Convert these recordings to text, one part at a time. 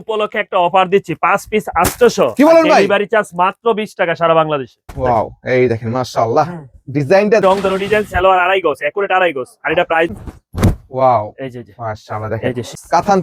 উপলক্ষে একটা অফার দিচ্ছি পাঁচ পিস আটশোশো। কি বলেন ভাই? ডেলিভারি চার্জ মাত্র বিশ টাকা সারা বাংলাদেশে। ওয়াও এই দেখেন মাশাআল্লাহ। ডিজাইনটা রং ধরো ডিজাইন সালোয়ার আড়াই গোস একুরেট আড়াই গোস আর এটা প্রাইস ওয়াও এই যে মাশাআল্লাহ দেখেন।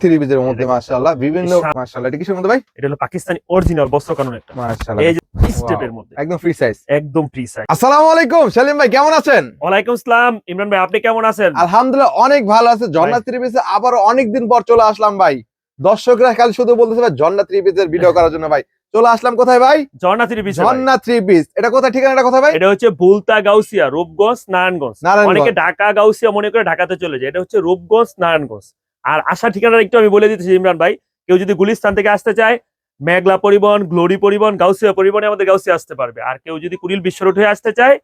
থ্রি পিসের মধ্যে মাশাআল্লাহ বিভিন্ন মাশাআল্লাহ এটা কিসের মধ্যে ভাই? এটা হলো পাকিস্তানি অরিজিনাল বস্ত্র কানুন একটা। মাশাআল্লাহ এই যে স্টেপের মধ্যে। একদম ফ্রি সাইজ একদম ফ্রি সাইজ আসসালামু আলাইকুম সেলিম ভাই কেমন আছেন? ওয়ালাইকুম আসসালাম ইমরান ভাই আপনি কেমন আছেন? আলহামদুলিল্লাহ অনেক ভালো আছে। জন্নাত থ্রি পিসে আবার অনেক দিন পর চলে আসলাম ভাই। দর্শকরা খালি শুধু বলতেছে ভাই জন্নাত থ্রি পিসের ভিডিও করার জন্য ভাই। চলে আসলাম কোথায় ভাই? জর্নাথির বিষয় জন্নাত থ্রি পিস এটা কোথায় ঠিকানাটা কোথায় ভাই? এটা হচ্ছে বুলতা গাউসিয়া রূপগঞ্জ নারায়ণগঞ্জ। অনেকে ঢাকা গাউসিয়া মনে করে ঢাকাতে চলে যায়। এটা হচ্ছে রূপগঞ্জ নারায়ণগঞ্জ। আর আসা ঠিকানাটা একটু আমি বলে দিতেছি ইমরান ভাই। কেউ যদি গুলিস্তান থেকে আসতে চায় মেঘলা পরিবহন গ্লোরি পরিবহন গাউসিয়া পরিবহনে আমাদের গাউসিয়া আসতে পারবে। আর কেউ যদি কুড়িল বিশ্ব রোড হয়ে আসতে চায়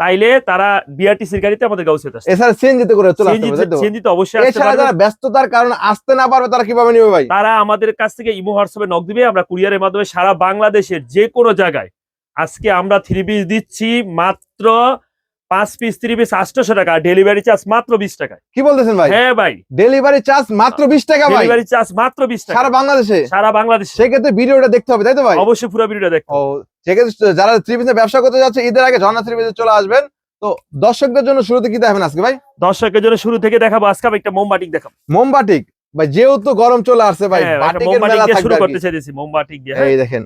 তাইলে তারা বিআরটিসির গাড়িতে আমাদের গাউসিয়াতে আসে এছাড়া সিএনজিতে করে চলে আসতে পারবে সিএনজিতে অবশ্যই আসতে পারবে। যারা ব্যস্ততার কারণে আসতে না পারবে তারা কীভাবে নিবে ভাই? তারা আমাদের কাছ থেকে ইমো হোয়াটসঅ্যাপে নক দিবে আমরা কুরিয়ারের মাধ্যমে সারা বাংলাদেশের যে কোনো জায়গায় আজকে আমরা থ্রি পিস দিচ্ছি মাত্র পাঁচ পিস থ্রি পিস আটশোশো টাকা। ডেলিভারি চার্জ মাত্র বিশ টাকা কি বলতেছেন ভাই? হ্যাঁ ভাই। ডেলিভারি চার্জ মাত্র বিশ টাকা ডেলিভারি চার্জ মাত্র বিশ টাকা। সারা বাংলাদেশে? সারা বাংলাদেশ। সেক্ষেত্রে ভিডিওটা দেখতে হবে তাই তো ভাই? অবশ্যই পুরো ভিডিওটা দেখো ও সেক্ষেত্রে যারা থ্রি পিসের ব্যবসা করতে যাচ্ছে ঈদের আগে ঝর্ণা থ্রি পিসে চলে আসবেন। তো দর্শকদের জন্য শুরুতে কি দেখাবেন আজকে ভাই? দর্শকের জন্য শুরু থেকে দেখাবো আজকে আমি একটা মোমবাটিক দেখাবো। মোমবাটিক ভাই যেহেতু গরম চলে আসছে ভাই হ্যাঁ, মোমবাটিক দিয়ে শুরু করতে চাইছি মোমবাটিক দিয়ে হ্যাঁ? এই দেখেন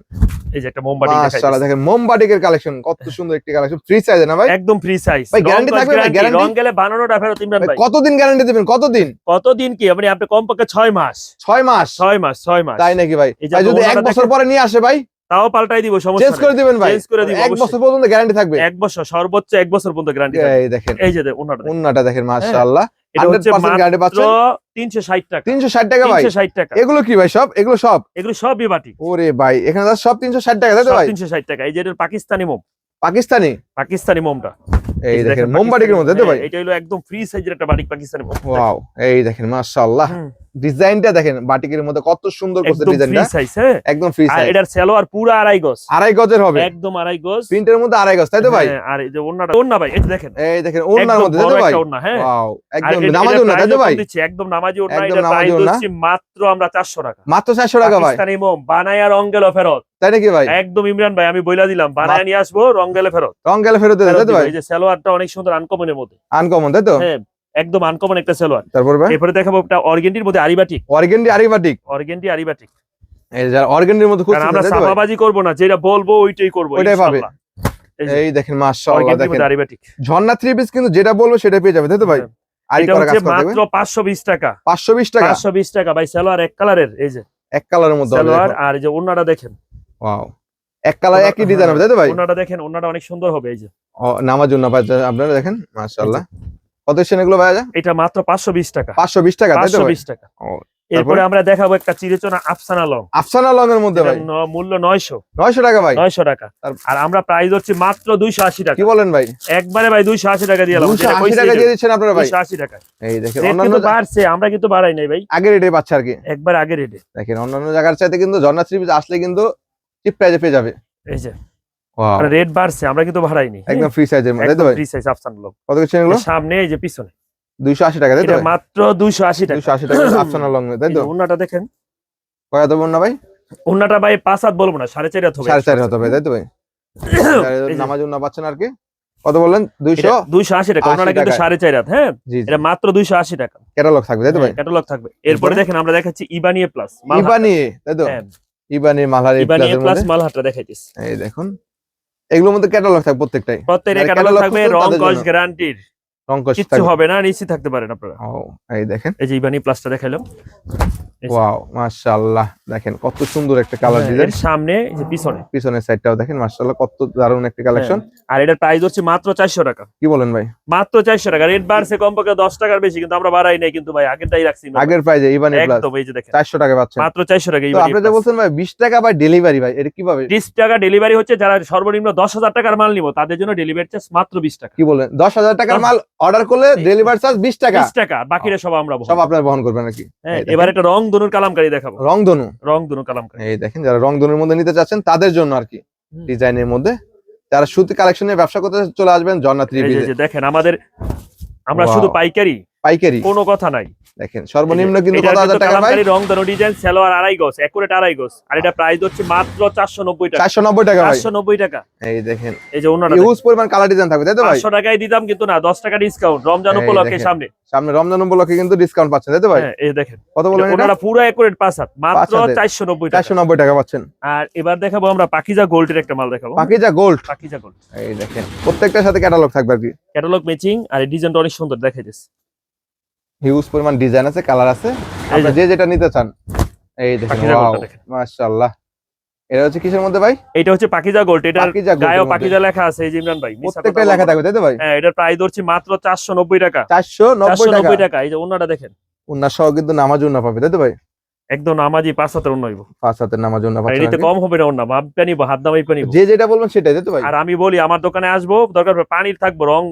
এই যে একটা মোমবাটিক মাশাআল্লাহ দেখেন মোমবাটিকের কালেকশন কত সুন্দর একটি কালেকশন ফ্রি সাইজে না ভাই? একদম ফ্রি সাইজ ভাই, guarantee থাকবে ভাই, guarantee? রং গেলে বানানোটা ফেরত ইমরান ভাই, কতদিন গ্যারান্টি দিবেন? কতদিন? কতদিন কি? মানে আপনি কমপক্ষে ছয় মাস। ছয় মাস? ছয় মাস ছয় মাস। তাই নাকি ভাই? ভাই যদি এক বছর পরে নিয়ে আসে ভাই তাও পাল্টাই দিব সমস্যা চেঞ্জ করে দিবেন ভাই। Change করে দিব, এক বছর পর্যন্ত গ্যারান্টি থাকবে। এক বছর সর্বোচ্চ এক বছর পর্যন্ত গ্যারান্টি এই দেখেন। এই যে ওনাটা উন্নাটা দেখেন। মাশাআল্লাহ। এটা হচ্ছে মাত্র টাকা। ভাই। এগুলো কি ভাই? সব? এগুলো সব? এগুলো সবই বাটি ওরে ভাই এখানে সব তিনশো ষাট টাকা তাই তো ভাই? তিনশো ষাট টাকা। এই যে পাকিস্তানি মোম। পাকিস্তানি? পাকিস্তানি মোমটা। এই দেখেন মোমবাটিকের মধ্যে তো ভাই? এটা হলো একদম ফ্রি সাইজের একটা বাটিক পাকিস্তানি মোম। ওয়াও এই দেখেন মাশাআল্লাহ। ডিজাইনটা দেখেন বাটিকের মধ্যে কত সুন্দর করছে একদম ফ্রি সাইজ হ্যাঁ। একদম ফ্রি সাইজ এটার সেলোয়ার পুরো আড়াই গজ। আড়াই গজের হবে। একদম আড়াই গজ। প্রিন্টের মধ্যে আড়াই গজ তাই তো ভাই? হ্যাঁ, আর এই যে ওন্নাটা ওন্না ভাই এই দেখেন। এই দেখেন একদম মধ্যে তাই তো ভাই? ওন্না হ্যাঁ। ওয়াও একদম নামাজ এটার তাই তো ভাই? দিচ্ছি, একদম নামাজি একদম এটা নামাজি প্রাইস। দিচ্ছি মাত্র আমরা 400 টাকা। মাত্র চারশো টাকা ভাই। পাকিস্তানি মোম বানায়া রং গেল ফেরত। তাই নাকি ভাই? একদম ইমরান ভাই আমি বইলা দিলাম বানায়া নিয়ে আসব রং ফেরত। রং গেলে ফেরত ফেরত তাই তো ভাই? এই যে সালোয়ারটা অনেক সুন্দর আনকমনের মধ্যে। আনকমন তাই তো? হ্যাঁ একদম আনকমন একটা সালোয়ার। তারপর ভাই? এরপরে দেখাবো একটা অর্গেন্ডির মধ্যে আরিবাটিক। অর্গেন্ডি আরিবাটিক। অর্গেন্ডি আরিবাটিক। এই যারা অর্গেন্ডির মধ্যে খুঁজছেন আমরা সাফাবাজি করব না যেটা বলব ওইটাই করব ওইটাই পাবে। এই দেখেন মাশাআল্লাহ দেখেন। আরিবাটিক। ঝর্ণা থ্রি পিস কিন্তু যেটা বলব সেটা পেয়ে যাবে তাই তো ভাই? আরি এটা করা কাজ করতে মাত্র পাঁচশো বিশ টাকা। পাঁচশো বিশ টাকা? পাঁচশো বিশ টাকা ভাই সালোয়ার এক কালারের এই যে। এক কালারের মধ্যে সালোয়ার আর এই যে ওন্নাটা দেখেন। ওয়াও এক কালার একই ডিজাইন হবে তাই তো ভাই? ওন্নাটা দেখেন ওন্নাটা অনেক সুন্দর হবে এই যে। ও, নামার জন্য আপনারা দেখেন মাশাআল্লাহ। কত এসেছেন এগুলো ভাইয়া এটা মাত্র পাঁচশো বিশ টাকা। পাঁচশো বিশ টাকা তাই তো পাঁচশো ভাই বিশ টাকা। এরপরে আমরা দেখাবো একটা চিরেচনা আফসানা লং। আফসানা লং এর মধ্যে ভাই? মূল্য নয়শো। নয়শো টাকা ভাই? নয়শো টাকা। আর আমরা প্রাইস হচ্ছে মাত্র দুইশো আশি টাকা। কি বলেন ভাই? একবারে ভাই দুইশো আশি টাকা দিয়ে দুশো আশি টাকা দিয়ে দিচ্ছেন আপনারা ভাই? দুইশো আশি টাকা। এই দেখেন অন্যান্য কিন্তু বাড়ছে আমরা কিন্তু বাড়াই নাই ভাই। আগের রেটে পাচ্ছে আর কি। একবার আগে রেটে দেখেন অন্যান্য জায়গার চাইতে কিন্তু থ্রি পিস আসলে কিন্তু চিপ প্রাইজে পেয়ে যাবে। এই যে। ওয়াও রেট বাড়ছে আমরা কিন্তু বাড়াইনি একদম ফ্রি সাইজের মধ্যে ফ্রি সাইজ আফসান লং কত কিছু এগুলো? সামনে এই যে পিছনে। দুইশো আশি টাকা তাই তো এটা মাত্র দুইশো আশি টাকা। দুইশো আশি টাকা আফসানা লং তাই তো? ওন্নাটা দেখেন। কয় দেবো না ভাই? ওন্নাটা ভাই পাঁচ হাত বলব না সাড়ে চার হাত হবে। সাড়ে চার হতে হবে তাই তো ভাই? নামাজ না পাচ্ছেন আর কি? কত বললেন? দুইশো এটা দুইশো আশি টাকা 80 ওনারা কিন্তু টাকায়। সাড়ে চার হাত হ্যাঁ? এটা মাত্র দুইশো আশি টাকা। ক্যাটালগ থাকবে তাই তো ভাই? ক্যাটালগ থাকবে। এরপরে? দেখেন আমরা দেখাচ্ছি ইবানিয়ে প্লাস ইবানি তাই তো? ইবানি মালহার ইবানি প্লাস মালহারটা দেখাইতেছি। এই দেখুন এগুলোর মধ্যে ক্যাটালগ থাকবে প্রত্যেকটাই। প্রত্যেকটা ক্যাটালগ থাকবে রং কস গ্যারান্টির গ্যারান্টির কস কিছু হবে না নিশ্চিত থাকতে পারেন আপনারা। ও এই দেখেন। এই যে ইবানি প্লাসটা দেখাইলাম। ওয়াও মাশাআল্লাহ। দেখেন কত সুন্দর একটা কালার হ্যাঁ, ডিজাইন সামনে যে পিছনে। পিছনের সাইডটাও দেখেন মাশাআল্লাহ কত দারুণ একটা কালেকশন আর এটার প্রাইস হচ্ছে মাত্র চারশো টাকা। কি বলেন ভাই? মাত্র চারশো টাকা। রেট বাড়ছে কমপক্ষে দশ টাকার বেশি কিন্তু আমরা বাড়াই নাই কিন্তু ভাই আগেরটাই রাখছি আগের ইবানি প্লাস একদম এই যে দেখেন। চারশো টাকা পাচ্ছেন। মাত্র চারশো টাকা তো ইবানি আপনি যে বলছেন ভাই বিশ টাকা বাই ডেলিভারি ভাই এটা কীভাবে? বিশ টাকা ডেলিভারি হচ্ছে যারা সর্বনিম্ন দশ হাজার টাকার মাল নিব তাদের জন্য ডেলিভারি চার্জ মাত্র বিশ টাকা। কি বলেন? দশ হাজার টাকার মাল অর্ডার করলে ডেলিভারি চার্জ বিশ টাকা। বিশ টাকা আর বাকিটা সব আমরা বহন সব আপনার বহন করবেন নাকি? হ্যাঁ, এবার একটা রং ধনুর কালামকারী দেখাবো। রংধনু? রং ধনু কালামকারী। এই দেখেন যারা রং ধনুর মধ্যে নিতে চাচ্ছেন তাদের জন্য আর কি ডিজাইনের মধ্যে। যারা সুতি কালেকশনের ব্যবসা করতে চলে আসবেন জন্নাত থ্রি এই যে- পিসে যে দেখেন আমাদের আমরা শুধু পাইকারি পাইকারি। কোনো কথা নাই। দেখেন সর্বনিম্ন কিন্তু এটার কত হাজার কিন্তু টাকা ভাই? রং দানো ডিজাইন সেলোয়ার আড়াই গজ একুরেট আড়াই গজ। আর এটা প্রাইস হচ্ছে মাত্র চারশো নব্বই টাকা। চারশো নব্বই টাকা ভাই। চারশো নব্বই টাকা। এই দেখেন এই যে ওনারা ইউজ পরিমাণ কালার ডিজাইন থাকবে তাই তো ভাই? পাঁচশো টাকায় দিতাম কিন্তু না দশ টাকা ডিসকাউন্ট রমজান উপলক্ষে সামনে। সামনে রমজান উপলক্ষে কিন্তু ডিসকাউন্ট পাচ্ছেন তাই তো ভাই? হ্যাঁ এই দেখেন। কত বলেন এটা? ওনারা পুরো একুরেট পাঁচ হাত মাত্র হাতের। চারশো নব্বই টাকা। চারশো নব্বই টাকা পাচ্ছেন। আর এবার দেখাবো আমরা পাকিজা গোল্ডের একটা মাল দেখাবো। পাকিজা গোল্ড। পাকিজা গোল্ড। এই দেখেন প্রত্যেকটার সাথে ক্যাটালগ থাকবে আর কি। ক্যাটালগ ম্যাচিং আর এই ডিজাইনটা অনেক সুন্দর দেখাই দিচ্ছে হিউজ পরিমাণ ডিজাইন আছে কালার আছে। আপনি যে যেটা নিতে চান এই দেখেন ওয়াও মাশাআল্লাহ। এটা হচ্ছে কিসের মধ্যে ভাই? এটা হচ্ছে পাকিজা গোল্ড এটা গায়েও পাকিজা লেখা আছে এই ইমরান ভাই প্রত্যেকটা লেখা। থাকবে তাই তো ভাই? হ্যাঁ এটার প্রাইস ধরছি মাত্র চারশো নব্বই টাকা। চারশো চারশো নব্বই টাকা টাকা এই যে ওনাটা দেখেন। উন্না সহ কিন্তু নামাজ উন্না পাবে তাই তো ভাই? একদম নামাজি পাঁচ হাতের অন্য হইব। পাঁচ হাতের নামাজ এটাতে আর কি। কম হবে না অন্য মাপটা নিবো হাত দামাই পানি যে যেটা বলবেন সেটাই তাই তো ভাই? আর আমি বলি আমার দোকানে আসব দরকার পানির থাকব রং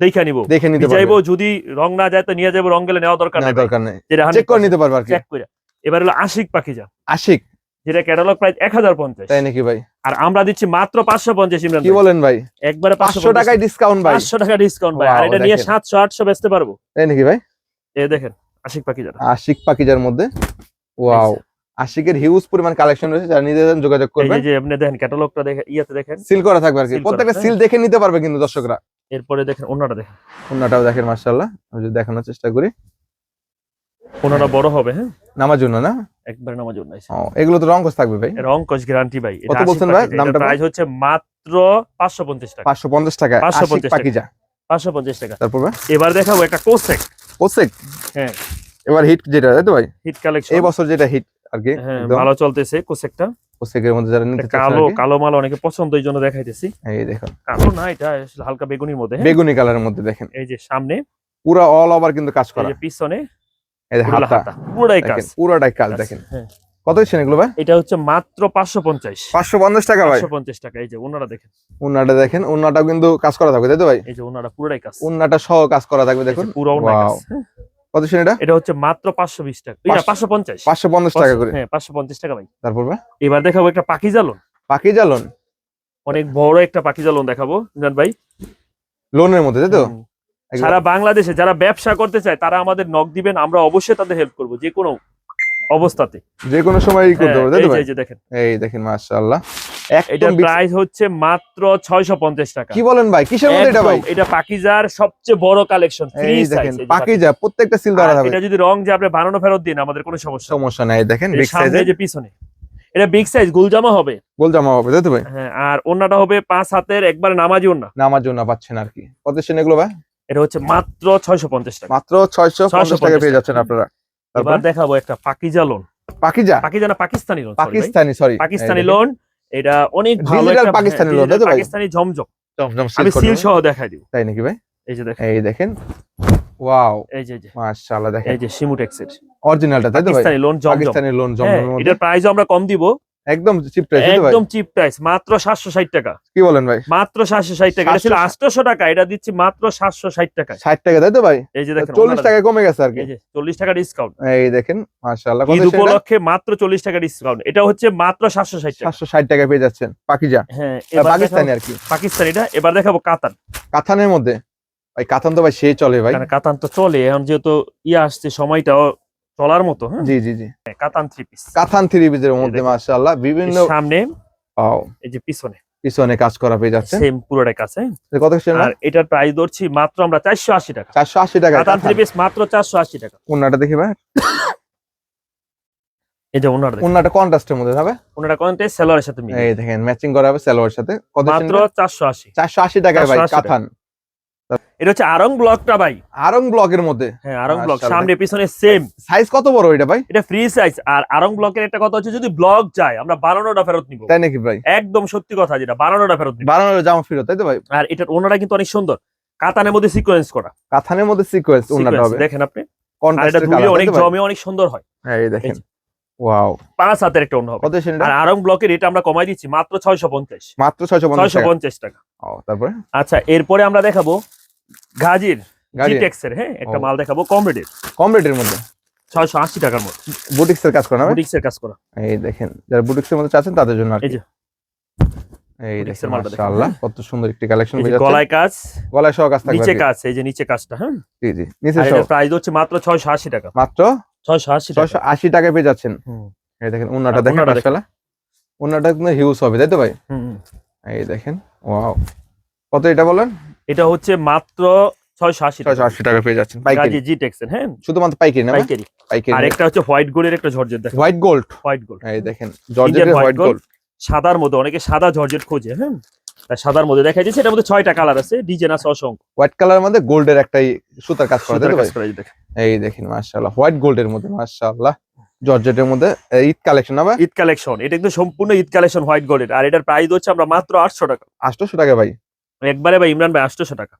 দেখে নিবো। দেখে নিতে যাইবো যদি রং না যায় তো নিয়ে যাব রং গেলে নেওয়া দরকার নেই। দরকার নেই। যেটা চেক করে নিতে পারবে চেক করে। এবার হলো আশিক পাখিজা। আশিক? যেটা ক্যাটালগ প্রাইস এক হাজার পঞ্চাশ। তাই নাকি ভাই? আর আমরা দিচ্ছি মাত্র পাঁচশো পঞ্চাশ ইমরান কি বলেন ভাই? একবারে পাঁচশো টাকায় ডিসকাউন্ট ভাই। পাঁচশো টাকা ডিসকাউন্ট ভাই। আর এটা নিয়ে সাতশো আটশো বেচতে পারব। তাই নাকি ভাই? এ দেখেন আশিক পাখিজা আশিক পাকিজার মধ্যে? ওয়াও আশিকের হিউজ পরিমাণ কালেকশন রয়েছে। যারা নিজেদের যোগাযোগ এই করবেন। যে- যে আপনি দেখেন ক্যাটালগটা দেখেন ইয়াতে দেখেন। সিল করা থাকবে আর কি। প্রত্যেকটা। সিল দেখে নিতে পারবে কিন্তু দর্শকরা। এরপরে দেখেন ওনাটা দেখেন। অন্যটাও দেখেন মার্শাল্লাহ আমি যদি দেখানোর চেষ্টা করি। ওনাটা বড় হবে হ্যাঁ? নামার জন্য না? একবারে নামাজ জন্য এগুলো তো রং কস থাকবে ভাই। রং কস গ্যারান্টি ভাই। কত বলছেন ভাই? দামটা প্রাইস হচ্ছে মাত্র পাঁচশো পঞ্চাশ টাকা। পাঁচশো পঞ্চাশ টাকা। 550 আশিক টাকা। পাকিজা পাঁচশো পঞ্চাশ টাকা। তারপর এবার দেখাবো একটা কোসেক। কোসেক? হ্যাঁ। এবার হিট যেটা তাই তো ভাই? হিট কালেকশন এই বছর যেটা হিট আর কি হ্যাঁ ভালো চলতেছে কোসেকটা। কোসেকের মধ্যে যারা নিতে কালো কালো মাল অনেকে পছন্দ এই জন্য দেখাইতেছি। এই দেখুন। কালো না এটা হালকা বেগুনির মধ্যে হ্যাঁ? বেগুনি কালারের মধ্যে দেখেন। এই যে সামনে পুরো অল ওভার কিন্তু কাজ এই করা যে পিছনে এই যে হাতা। পুরোটাই কাজ। পুরোটাই কাজ দেখেন। হ্যাঁ। কত দিচ্ছেন এগুলো ভাই? এটা হচ্ছে মাত্র পাঁচশো পঞ্চাশ। পাঁচশো পঞ্চাশ টাকা ভাই। পাঁচশো পঞ্চাশ টাকা এই যে ওনারা দেখেন। উন্নাটা দেখেন উন্নাটাও কিন্তু কাজ করা থাকবে তাই তো ভাই? এই যে ওনারা পুরোটাই কাজ। উন্নাটা সহ কাজ করা থাকবে এই দেখুন। পুরো ওনার কাজ. হ্যাঁ? কত দিচ্ছেন এটা? এটা হচ্ছে মাত্র পাঁচশো বিশ টাকা। এটা পাঁচশো- পাঁচশো পঞ্চাশ। পাঁচশো পঞ্চাশ টাকা করে। হ্যাঁ পাঁচশো পঞ্চাশ টাকা ভাই। তারপর এবার দেখাবো একটা পাখি জালন পাখি জালন অনেক বড় একটা পাখি জালন দেখাবো জান ভাই। লোনের মধ্যে তাই তো। সারা বাংলাদেশে যারা ব্যবসা করতে চায় তারা আমাদের নক দিবেন আমরা অবশ্যই তাদের হেল্প করব যে কোনো অবস্থাতে। যে কোনো সময় করতে হ্যাঁ, পারবে তাই এই যে- দেখেন। এই দেখেন মাশাআল্লাহ। এটার প্রাইস হচ্ছে মাত্র ছয়শো পঞ্চাশ টাকা। কি বলেন ভাই? কিসের মধ্যে এটা ভাই? এটা পাকিজার সবচেয়ে বড় কালেকশন এই দেখেন পাকিজা প্রত্যেকটা সিল ধরা থাকবে এটা যদি রং যে আপনি বানানো ফেরত দিন আমাদের কোনো সমস্যা সমস্যা নাই দেখেন বিগ সাইজের যে পিছনে এটা বিগ সাইজ গুলজামা হবে। গোল জামা হবে তাই তো ভাই? হ্যাঁ আর ওন্নাটা হবে পাঁচ হাতের একবার নামাজি ওন্না নামার জন্য পাচ্ছেন আর কি। কত দিচ্ছেন এগুলো ভাই? এটা হচ্ছে মাত্র ছয়শো পঞ্চাশ টাকা। মাত্র ছয়শো পঞ্চাশ টাকা পেয়ে যাচ্ছেন আপনারা। এবার দেখাবো একটা পাকিজা লোন পাকিজা? পাকিজা না Pakistani lawn Pakistani sorry Pakistani lawn এটা অনেক ভালো একটা- পাকিস্তানি লোন? পাকিস্তানি ঝমঝম ঝমঝম আমি সিল সহ দেখাই দিব। তাই নাকি ভাই? এই যে দেখেন। এই দেখেন। ওয়াও এই যে মাশাআল্লাহ দেখেন। এই যে সিমুটেক্সের অরিজিনালটা তাই তো ভাই? পাকিস্তানি লোন ঝমঝম পাকিস্তানি লোন ঝমঝম এটা এটার প্রাইসও আমরা কম দিব। একদম চিপ প্রাইস একদম চিপ প্রাইস মাত্র সাতশো ষাট টাকা। কি বলেন ভাই? মাত্র সাতশো ষাট টাকা এটা ছিল 760 আটশোশো টাকা এটা দিচ্ছি মাত্র সাতশো ষাট টাকা। ষাট টাকা তাই তো ভাই? এই যে দেখেন চল্লিশ ওনারা- টাকা কমে গেছে আর কি। এই যে চল্লিশ টাকা ডিসকাউন্ট এই দেখেন মাশাআল্লাহ কত সেটা উপলক্ষে মাত্র চল্লিশ টাকা ডিসকাউন্ট এটা হচ্ছে মাত্র সাতশো ষাট টাকা। সাতশো ষাট টাকা পেয়ে যাচ্ছেন পাকিজা হ্যাঁ পাকিস্তানি আর কি। পাকিস্তানিটা এবার দেখাবো কাতান। কাথানের মধ্যে? ভাই কাথান তো ভাই সেই চলে ভাই। কাতান তো চলে এখন যেহেতু ইয়ে আসছে সময়টাও চলার মতো হ্যাঁ? জি জি জি। কাতান থ্রি পিস কাথান থ্রি পিসের মধ্যে। মাশাআল্লাহ বিভিন্ন সামনে ও, এই যে পিছনে। পিছনে কাজ করা পেয়ে যাচ্ছেন সেম পুরোটাই কাছে কত আর এটার প্রাইস ধরছি মাত্র আমরা চারশো আশি টাকা। চারশো আশি টাকা কাতান থ্রি পিস মাত্র চারশো আশি টাকা। উন্নাটা দেখি ভাই। এই যে ওনার উন্নাটা কন্ট্রাস্টের মধ্যে হবে ওনারা কন্টে সেলোয়ারের সাথে মিলে। এই দেখেন ম্যাচিং করা হবে সালোয়ার সাথে। কত মাত্র চারশো আশি। চারশো আশি টাকায় ভাই 480 টাকা। কাথান এটা হচ্ছে আরং ব্লকটা ভাই। আরং ব্লকের মধ্যে। হ্যাঁ আরং ব্লক। সামনে পিছনে সেম সাইজ কত বড় এটা ভাই? এটা ফ্রি সাইজ আর আরং ব্লকের একটা কথা হচ্ছে? যদি ব্লক যায় আমরা বানানোটা ফেরত নিব। তাই নাকি ভাই? একদম সত্যি কথা যেটা বানানোটা ফেরত নিব। বানানোর জামা ফিরত তাই তো ভাই? আর এটার ওনারা কিন্তু অনেক সুন্দর। কাতানের মধ্যে সিকোয়েন্স করা। কাথানের মধ্যে সিকোয়েন্স উন্নাটা হবে। দেখেন আপনি। কন্ট্রাস্টের কালার অনেক জমে অনেক সুন্দর হয়। হ্যাঁ এই দেখেন। ওয়াও পাঁচ হাতের একটা অন্য হবে। আর আরং ব্লকের এটা আমরা কমাই দিচ্ছি মাত্র ছয়শো পঞ্চাশ। মাত্র ছয়শো পঞ্চাশ ছয়শো টাকা। পঞ্চাশ টাকা। ও, তারপরে? আচ্ছা এরপরে আমরা দেখাবো গাজীর জিটেক্সের হ্যাঁ একটা মাল দেখাবো কম রেটের। কম রেটের মধ্যে? ছয়শো আশি টাকার মধ্যে। বুটিক্স এর কাজ করা বুটিক্সের কাজ করা। এই দেখেন যারা বুটিক্স এর মধ্যে চাচ্ছেন তাদের জন্য এই। যে। এই দেখেন মাশাআল্লাহ হ্যাঁ। কত সুন্দর একটি কালেকশন এই যে পেয়ে যাচ্ছেন গলায় কাজ গলায় সহ কাজ থাকবে নিচে কাজ এই যে নিচে কাজটা হ্যাঁ। জি জি নিচে সহ। প্রাইস হচ্ছে মাত্র ছয়শো আশি টাকা। মাত্র? ছয়শো আশি টাকা। ছয়শো আশি টাকায় পেয়ে যাচ্ছেন। এই দেখেন উন্নাটা দেখেন মাশাআল্লাহ। উন্নাটা কিন্তু হিউজ হবে তাই তো ভাই। এই দেখেন ওয়াও কত এটা বলেন? এটা হচ্ছে মাত্র ছয়শো আশি ছয়শো টাকা আশি টাকা পেয়ে যাচ্ছেন। পাইকারি। জি টেক্সেন হ্যাঁ? শুধুমাত্র পাইকারি না পাইকারি। আর একটা হচ্ছে হোয়াইট গোল্ডের একটা দেখেন। White gold? White gold. এই দেখেন হোয়াইট গোল্ড। সাদার মধ্যে অনেকে সাদা জর্জেট খোঁজে হ্যাঁ? সাদার মধ্যে দেখা যাচ্ছে এটার মধ্যে ছয়টা কালার আছে ডিজাইন আছে অসংখ্য। হোয়াইট মধ্যে গোল্ডের একটাই সুতার কাজ করা এই দেখেন। এই দেখেন মাশাআল্লাহ হোয়াইট গোল্ডের মধ্যে মাশাআল্লাহ জর্জেটের মধ্যে ঈদ কালেকশন না ভাই? ঈদ কালেকশন এটা সম্পূর্ণ ঈদ কালেকশন হোয়াইট গোল্ডের। আর এটার প্রাইস হচ্ছে আমরা মাত্র আটশো টাকা। আটশোশো টাকা ভাই। একবারে ভাই ইমরান ভাই আটশোশো টাকা।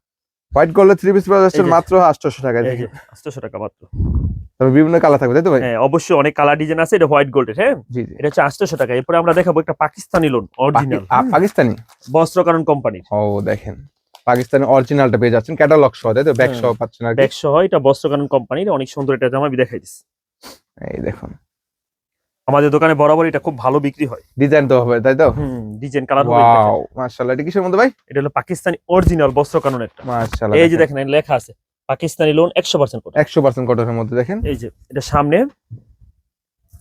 হোয়াইট গোল্ডের থ্রি পিস পাওয়া যাচ্ছে মাত্র আটশোশো টাকা আটশোশো টাকা মাত্র। তবে বিভিন্ন কালার থাকবে তাই তো ভাই? হ্যাঁ অবশ্যই অনেক কালার ডিজাইন আছে এটা হোয়াইট গোল্ডের হ্যাঁ? জি জি। এটা হচ্ছে আটশোশো টাকা এরপরে আমরা দেখাবো একটা পাকিস্তানি লোন অরিজিনাল পাকিস্তানি? বস্ত্রকরণ কোম্পানি ও দেখেন। পাকিস্তানি অরিজিনালটা পেয়ে যাচ্ছেন ক্যাটালগ সহ তাই তো? ব্যাগ। সহ পাচ্ছেন আর ব্যাগ সহ এটা বস্ত্রকরণ কোম্পানির অনেক সুন্দর এটা জামা আমি দেখাই দিচ্ছি। এই দেখুন। আমাদের দোকানে বরাবর এটা খুব ভালো বিক্রি হয়। ডিজাইন তো হবে তাই তো? হুম ডিজাইন কালার হবে ওয়াও মাশাআল্লাহ এটা কিসের মধ্যে ভাই? এটা হলো পাকিস্তানি অরিজিনাল বস্ত্রকরণ একটা। মাশাআল্লাহ এই যে দেখেন। লেখা আছে পাকিস্তানি লোন একশো পার্সেন্ট করে 100% কটনের মধ্যে দেখেন। এই যে এটা সামনে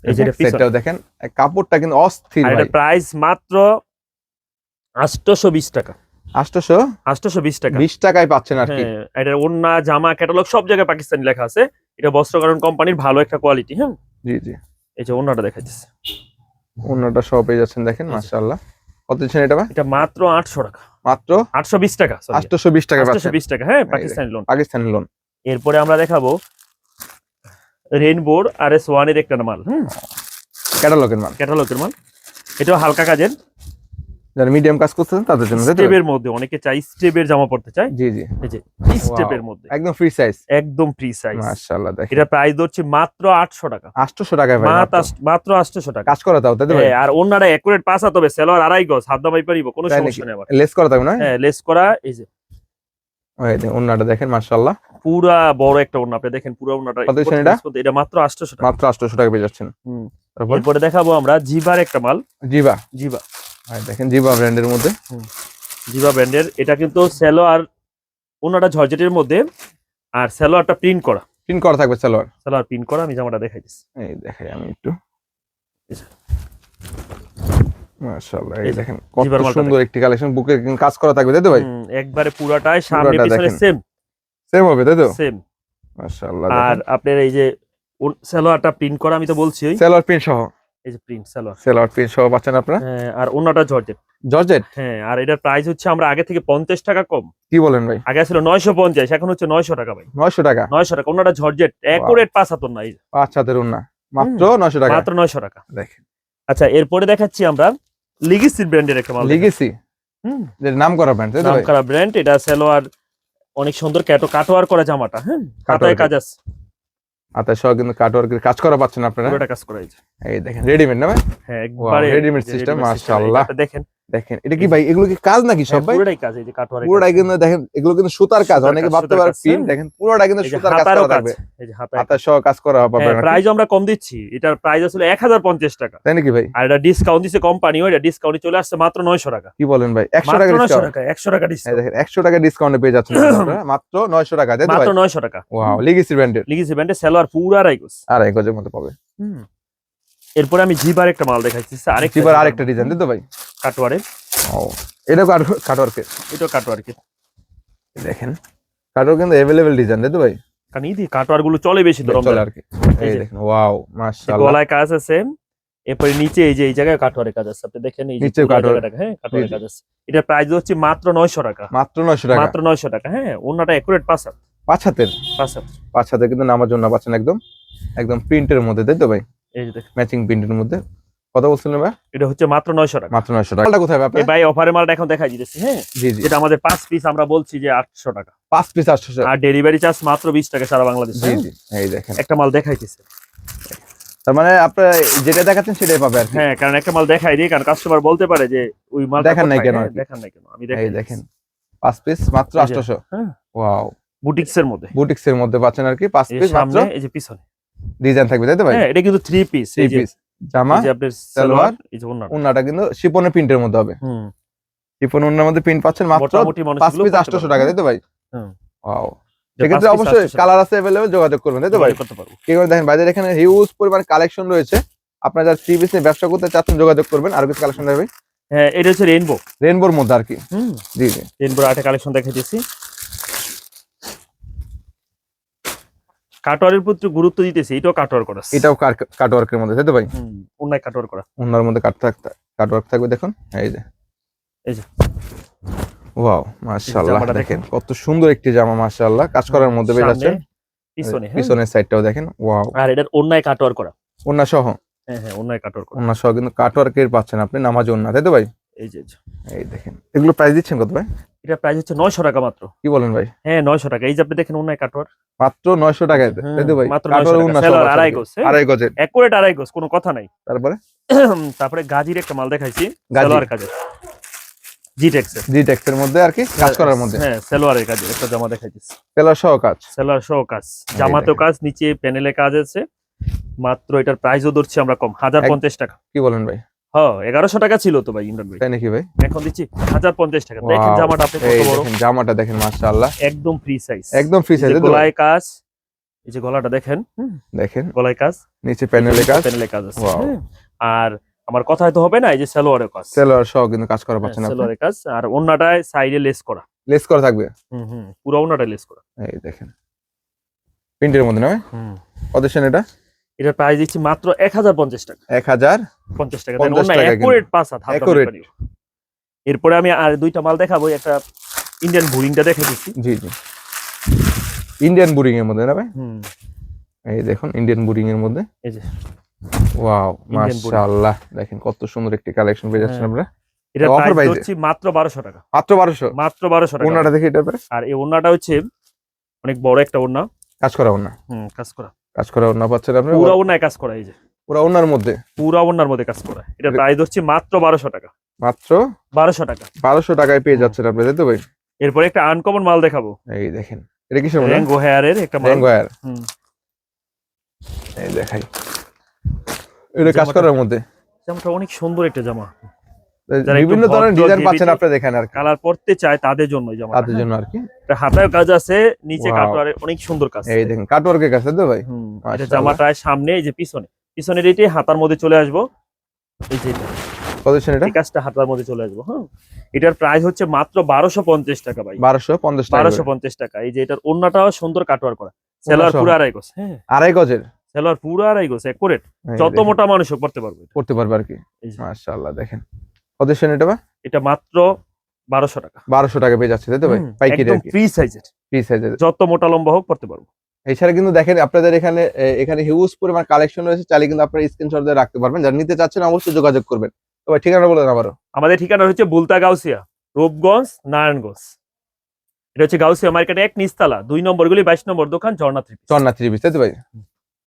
এই যে এটা পিছনে। সেটটাও দেখেন। কাপড়টা কিন্তু অস্থির ভাই। এটা প্রাইস মাত্র আটশোশো বিশ টাকা। 800 আটশোশো বিশ টাকা। 20 টাকায় পাচ্ছেন আর কি। হ্যাঁ এটা ওন্না জামা ক্যাটালগ সব জায়গায় পাকিস্তানি লেখা আছে। এটা বস্ত্রকরণ কোম্পানির ভালো একটা কোয়ালিটি হ্যাঁ। জি জি। এই যে ওনাটা দেখা যাচ্ছে অন্যটা সব পেয়ে যাচ্ছেন দেখেন মাশাআল্লাহ। কত দিচ্ছেন এটা ভাই? এটা মাত্র আটশো টাকা। মাত্র? আটশো বিশ টাকা sorry, 820 টাকা 820 বিশ টাকা হ্যাঁ পাকিস্তানি লোন পাকিস্তানি লোন এরপরে আমরা দেখাবো রেইনবোর আর এস ওয়ানের একটা মাল হুম। ক্যাটালগের মাল। ক্যাটালগের মাল। এটা হালকা কাজের। যারা মিডিয়াম কাজ করছেন তাদের জন্য স্টেপের মধ্যে অনেকে চাই স্টেপের জামা পড়তে চায়? জি জি। এই যে স্টেপের মধ্যে। একদম ফ্রি সাইজ একদম ফ্রি সাইজ মাশাআল্লাহ দেখেন। এটা প্রাইস ধরছে মাত্র আটশো টাকা। 800 টাকা ভাই মাত্র মাত্র। আট- মাত্র আটশো টাকা। কাজ করা দাও তাই তো ভাই? হ্যাঁ, আর অন্যরা একুরেট পাসা তবে সেলোয়ার আড়াই গজ হাত দামাই পারিব কোনো সমস্যা নেই আবার লেস করা থাকবে না? হ্যাঁ লেস করা এই যে। ওই দেখুন ওন্নাটা দেখেন মাশাআল্লাহ। পুরা বড় একটা ওন্না আপনি দেখেন পুরো দিচ্ছেন এটা? মাত্র আটশো টাকা। মাত্র 800 টাকা পেয়ে যাচ্ছেন। হুম। তারপর? দেখাবো আমরা জিবার একটা মাল। জিবা জিবা আর দেখেন জিবা ব্র্যান্ডের মধ্যে। জিবা ব্র্যান্ডের। এটা কিন্তু সেলো আর ওনাটা ঝরঝেটের মধ্যে। আর সেলোয়ারটা প্রিন্ট করা। প্রিন্ট করা থাকবে সালোয়ার সেলোয়ার প্রিন্ট করা আমি জামাটা দেখাই দিচ্ছি। এই দেখাই আমি একটু। এই মাশাআল্লাহ এই এই দেখেন কত সুন্দর একটি কালেকশন বুকে কাজ করা থাকবে তাই তো ভাই? একবারে পুরাটাই সামনে পিছনে সেম সেম হবে তাই তো? সেম মাশাআল্লাহ আর আপনার এই যে সেলোয়ারটা প্রিন্ট করা আমি তো বলছি। সেলোয়ার প্রিন্ট সহ। এই যে প্রিন্ট সেলোয়ার সেলোয়ার প্রিন্ট সহ পাচ্ছেন আপনারা? আর ওনাটা জর্জেট জর্জেট হ্যাঁ আর এটার প্রাইস হচ্ছে আমরা আগে থেকে পঞ্চাশ টাকা কম। কি বলেন ভাই? আগে ছিল নয়শো পঞ্চাশ এখন হচ্ছে নয়শো টাকা ভাই। 900 টাকা? নয়শো টাকা ওনাটা জর্জেট একুরেট পাঁচ হাতর নাই পাঁচ হাতের উন্না মাত্র 900 টাকা? মাত্র নয়শো টাকা। দেখেন। আচ্ছা এরপরে দেখাচ্ছি আমরা লিগিসির ব্র্যান্ডের একটা মাল। লিগেসি হুম। নাম করা ব্র্যান্ড নাম করা ব্র্যান্ড এটা সেলোয়ার অনেক সুন্দর ক্যাটো কাটোয়ার করা জামাটা হ্যাঁ? কাটায় কাজ আছে। হাতের সহ কিন্তু কাটওয়ার্কের কাজ করা পাচ্ছেন আপনারা। পুরোটা কাজ করা এই দেখেন রেডিমেড না ভাই? হ্যাঁ একবারে ready-made মাশাআল্লাহ। দেখেন। দেখেন এটা কি ভাই এগুলো কি কাজ নাকি সব হ্যাঁ, ভাই? পুরোটাই কাজ এই যে কাটোয়ারের পুরোটাই কিন্তু দেখেন এগুলো কিন্তু সুতার কাজ অনেকে ভাবতে পারে প্রিন্ট হ্যাঁ। দেখেন পুরোটা কিন্তু সুতার কাজ করা থাকবে। এই যে হাতায় হাতের সহ কাজ করা হবে আপনার প্রাইস আমরা কম দিচ্ছি এটার প্রাইস আসলে এক হাজার পঞ্চাশ টাকা। তাই নাকি ভাই? আর এটা ডিসকাউন্ট দিচ্ছে কোম্পানি ওইটা ডিসকাউন্ট চলে আসছে মাত্র নয়শো টাকা। কি বলেন ভাই একশো মাত্র টাকা নয়শো ডিসকাউন্ট টাকা একশো টাকা এই ডিসকাউন্ট দেখেন একশো টাকা ডিসকাউন্টে পেয়ে যাচ্ছেন মাত্র নয়শো টাকা তাই তো মাত্র নয়শো টাকা। ওয়াও লিগেসি ব্র্যান্ডের লিগেসি ব্যান্ডে সেলোয়ার পুরা রাইগোস আর এক গজের মতো পাবে। এরপরে আমি জিবার একটা মাল দেখাচ্ছি আরেকটা এবার আরেকটা ডিজাইন তাই তো ভাই? কাটোয়ারে ও এটা কাটওয়ার্কে এটাও কাটোয়ার কি দেখেন কাটওয়ার কিন্তু অ্যাভেলেবেল ডিজাইন তাই তো ভাই? কারণ ইদি কাটোয়ারগুলো চলে বেশি তো চলে আর কি। এই এই দেখেন ওয়াও মাশাআল্লাহ। গলায় কাজ আছে এরপরে নিচে এই যে এই জায়গায় কাটোয়ারে কাজ আছে। আপনি দেখেন এই যে নিচেও কাটোয়ার। হ্যাঁ কাটোয়ারে জি। কাজ আছে। এটার প্রাইস হচ্ছে মাত্র নয়শো টাকা। মাত্র নয়শো টাকা। মাত্র নয়শো টাকা হ্যাঁ অন্যটা একুরেট পাঁচ হাত। পাঁচ হাতের? পাঁচ হাত। কিন্তু নামার জন্য পাচ্ছেন একদম একদম প্রিন্টের মধ্যে তাই তো ভাই? এই যে ম্যাচিং প্রিন্টের মধ্যে। কথা বলছিলেন ভাই? এটা হচ্ছে মাত্র টাকা। মাত্র টাকা। কোথায় ভাই এই ভাই অফারের মালটা এখন দেখাই দিতেছি হ্যাঁ? জি জি। যেটা আমাদের পাঁচ পিস আমরা বলছি যে আটশো টাকা। পাঁচ পিস আর ডেলিভারি চার্জ মাত্র টাকা সারা বাংলাদেশ জি জি। এই দেখেন। একটা মাল দেখাইতেছে। তার মানে আপনার যেটা দেখাচ্ছেন সেটাই পাবে আর কি। হ্যাঁ কারণ একটা মাল দেখাই দিই কারণ কাস্টমার বলতে পারে যে ওই মাল দেখান নাই কেন দেখান নাই কেন আমি দেখাই দেখেন। পাঁচ পিস মাত্র এই যে, আটশোশো। হ্যাঁ। ওয়াও বুটিক্স এর মধ্যে। বুটিক্স এর মধ্যে পাচ্ছেন আর কি পাঁচ পিস মাত্র। এই যে পিছনে। ডিজাইন থাকবে তাই তো ভাই? হ্যাঁ এটা কিন্তু থ্রি পিস পিস জামা সালোয়ার, উন্নাটা কিন্তু শিপনের প্রিন্টের মধ্যে হবে। শিফন ওনার মধ্যে প্রিন্ট পাচ্ছেন মাত্র পাঁচ পিস আটশোশো টাকা তাই তো ভাই? হুম। সেক্ষেত্রে অবশ্যই কালার আছে অ্যাভেলেবেল যোগাযোগ করবেন তাই তো ভাই? কি করে দেখেন ভাইদের এখানে হিউজ পরিমাণ কালেকশন রয়েছে। আপনারা যারা থ্রি পিস নিয়ে ব্যবসা করতে চাচ্ছেন যোগাযোগ করবেন। আর কিছু কালেকশন দেবে হ্যাঁ এটা হচ্ছে রেইনবো রেনবোর মধ্যে আর কি। হুম। জি জি। রেইনবোর আটে কালেকশন দেখাই দিচ্ছি। কাটোয়ারের প্রতি গুরুত্ব দিতেছে এটাও কাটোয়ার করা। এটাও কাটওয়ার্কের মধ্যে তাই তো ভাই? অন্যায় কাটোয়ার করা। ওনার মধ্যে কাট থাকতে কাটওয়ার্ক থাকবে দেখুন এই যে। এই যে। ওয়াও মাশাআল্লাহ দেখেন কত সুন্দর একটি জামা মাশাআল্লাহ। কাজ করার মধ্যে সামনে, যাচ্ছেন। পিছনে পিছনের সাইডটাও দেখেন ওয়াও। আর এটার অন্যায় কাটোয়ার করা। ওন্না সহ। হ্যাঁ হ্যাঁ অন্যায় কাটোয়ার করা। ওন্না সহ কিন্তু কাটওয়ার্কের পাচ্ছেন আপনি নামাজ ওন্না তাই তো ভাই? এই যে। এই দেখেন। এগুলো প্রাইস দিচ্ছেন কত ভাই? এটা প্রাইস হচ্ছে নয়শো টাকা মাত্র। কি বলেন ভাই? হ্যাঁ নয়শো টাকা। এই যে আপনি দেখেন অন্যায় কাটোয়ার। মাত্র নয়শো টাকায় হুম, তাই তো ভাই মাত্র কাটোয়ার 900 ওন্না টাকা। সহ আড়াই? গজ, হ্যাঁ? আড়াই গজের। একুরেট আড়াই গজ কোনো কথা নাই। তারপরে? তারপরে গাজির একটা মাল দেখাইছি গাজি। সালোয়ার কাজের। জি টেক্সের জি টেক্সের মধ্যে আর কি কাজ করার মধ্যে। হ্যাঁ সালোয়ারের কাজের একটা জামা দেখাইতেছি। তেলার সহ কাজ। সেলার সহ কাজ। জামাতেও কাজ নিচে প্যানেলে কাজ আছে। মাত্র এটার প্রাইসও ধরছি আমরা কম হাজার এক- পঞ্চাশ টাকা। কি বলেন ভাই? হ্যাঁ এগারোশো টাকা ছিল তো ভাই ইমরান ভাই তাই নাকি ভাই? এখন দিচ্ছি হাজার পঞ্চাশ টাকা। দেখেন জামাটা আপনি কত বড়? দেখেন জামাটা দেখেন মাশাআল্লাহ। একদম ফ্রি সাইজ একদম ফ্রি সাইজ গলায় কাজ এই যে গলাটা দেখেন। দেখেন। গলায় কাজ। নিচে প্যানেলে কাজ। প্যানেলে কাজ আছে। হ্যাঁ। আর আমার কথা হয়তো হবে না এই যে সালোয়ারের কাজ। সেলোয়ার সহ কিন্তু কাজ করা পাচ্ছেন আপনি। সালোয়ারের কাজ। আর অন্যটায় সাইডে লেস করা। লেস করা থাকবে? হুম হুম। পুরো অন্যটায় লেস করা। এই দেখেন। প্রিন্টের মধ্যে না হুম। কত এটা? এটার প্রাইস দিচ্ছি মাত্র এক হাজার পঞ্চাশ টাকা। এক হাজার পঞ্চাশ টাকা। 50 অন্য টাকা পাঁচ হাত। এরপরে আমি আর দুইটা মাল দেখাবো একটা ইন্ডিয়ান বোরিংটা দেখে দিচ্ছি জি জি। ইন্ডিয়ান বুরিং এর মধ্যে না ভাই? হুম। এই দেখুন ইন্ডিয়ান বুরিং এর মধ্যে। এই যে। ওয়াও মাশাআল্লাহ। দেখেন কত সুন্দর একটি কালেকশন পেয়ে যাচ্ছেন। আমরা এটা প্রাইস? হচ্ছে মাত্র বারোশো টাকা। মাত্র বারোশো? মাত্র বারোশো টাকা। ওনাটা দেখি এটা আর এই ওড়নাটা হচ্ছে অনেক বড় একটা ওড়না। কাজ করা ওনা হুম কাজ করা। কাজ করা ওনা পাচ্ছেন আপনি? পুরা ওড়নায় কাজ করা এই যে। পুরো ওনার মধ্যে? পুরা ওড়নার মধ্যে কাজ করা। এটা প্রাইস হচ্ছে মাত্র বারোশো টাকা। মাত্র? বারোশো টাকা। বারোশো টাকায় পেয়ে। যাচ্ছেন আপনি তাই তো ভাই? এরপরে একটা আনকমন মাল দেখাবো। এই দেখেন এটা কিসের মধ্যে র্যাঙ্গো হেয়ারের একটা মাল। র্যাঙ্গোয়ার হুম। এই দেখাই। এটা কাজ করার মধ্যে? জামাটা অনেক সুন্দর একটা জামা। বিভিন্ন ধরনের ডিজাইন পাচ্ছেন আর কালার পড়তে চায় তাদের জন্য জামাটা তাদের জন্য আর কি। এটা হাতায় কাজ আছে নিচে. কাটোয়ারে অনেক সুন্দর কাজ এই দেখেন কাটওয়ার্কের কাছে তো ভাই? এটা জামাটায় সামনে এই যে পিছনে। পিছনের এটি হাতার মধ্যে চলে আসব। এই যে এটা, এটা? কাজটা হাতার মধ্যে চলে আসব হ্যাঁ। এটার প্রাইস হচ্ছে মাত্র বারোশো পঞ্চাশ টাকা ভাই। বারোশো পঞ্চাশ টাকা বারোশো করে। পঞ্চাশ টাকা। এই যে এটার অন্যটাও সুন্দর কাটোয়ার করা। সেলোয়ার সহ। পুরো আড়াই গোছ হ্যাঁ। আড়াই গজের? সেলোয়ার পুরো আড়াই গোছ একুরেট যত মোটা মানুষও পড়তে পারবে। করতে পারবে আর কি। মাশাআল্লাহ দেখেন। কত সেন এটা বা? এটা মাত্র বারোশো টাকা। বারোশো টাকা পেয়ে যাচ্ছে তাই তো ভাই? পাইকারি ফ্রি সাইজের ফ্রি সাইজের যত মোটা লম্বা হোক পড়তে পারব। এছাড়া কিন্তু দেখেন আপনাদের এখানে এখানে হিউজ পরিমাণ কালেকশন রয়েছে চাইলে কিন্তু আপনারা স্ক্রিনশট দিয়ে রাখতে পারবেন। যারা নিতে চাচ্ছেন অবশ্যই যোগাযোগ করবেন। তো ভাই ঠিকানা বলেন আবারও। আমাদের ঠিকানা হচ্ছে বুলতা গাউসিয়া রূপগঞ্জ নারায়ণগঞ্জ। এটা হচ্ছে গাউসিয়া মার্কেট এক নিস্তালা দুই নম্বর গুলি বাইশ নম্বর দোকান ঝর্ণা থ্রি চন্না থ্রি তাই তো ভাই?